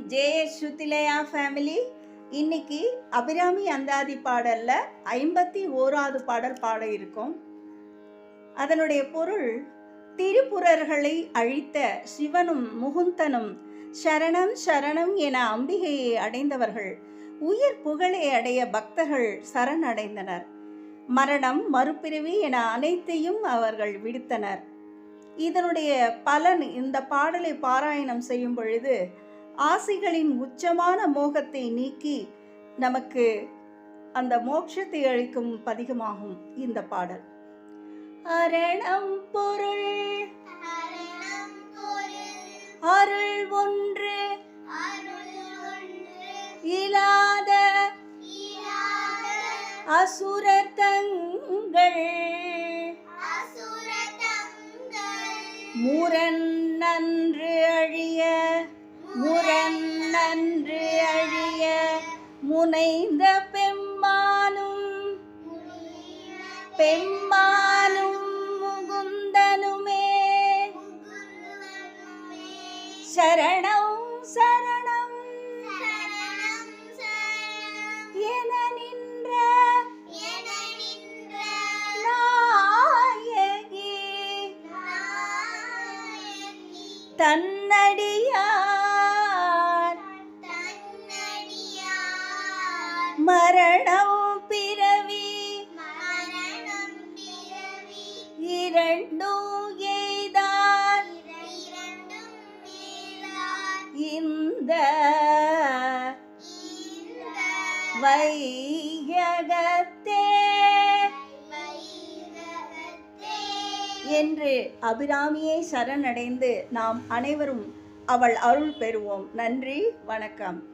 JS ஸ்ருதிலேயா family இன்னைக்கு அபிராமி அந்தாதி பாடல்ல ஐம்பத்தி ஓராவது பாடல் பாட இருக்கும். அதனுடைய பொருள் திரிபுரர்களை அழித்த சிவனும் முகுந்தனும் சரணம் சரணம் என அம்பிகையை அடைந்தவர்கள் உயிர் புகழை அடைய பக்தர்கள் சரணடைந்தனர். மரணம் மறுபிறவி என அனைத்தையும் அவர்கள் விடுத்தனர். இதனுடைய பலன் இந்த பாடலை பாராயணம் செய்யும் பொழுது ஆசைகளின் உச்சமான மோகத்தை நீக்கி நமக்கு அந்த மோட்சத்தை அளிக்கும் பதிகமாகும் இந்த பாடல். அரணம் பொருள். அருள் ஒன்று. இலாத. இராத அசுரர் தங்கள். முரண் நன்று அழிய. முரண் நன்று அழிய முனைந்த பெம்மானும் பெம்மானும் முகுந்தனுமே. சரணம் சரண தன்னடியார் மரணம் பிறவி. இரண்டும் இந்த இந்த வையகத்தே என்று அபிராமியை சரணடைந்து நாம் அனைவரும் அவள் அருள் பெறுவோம். நன்றி வணக்கம்.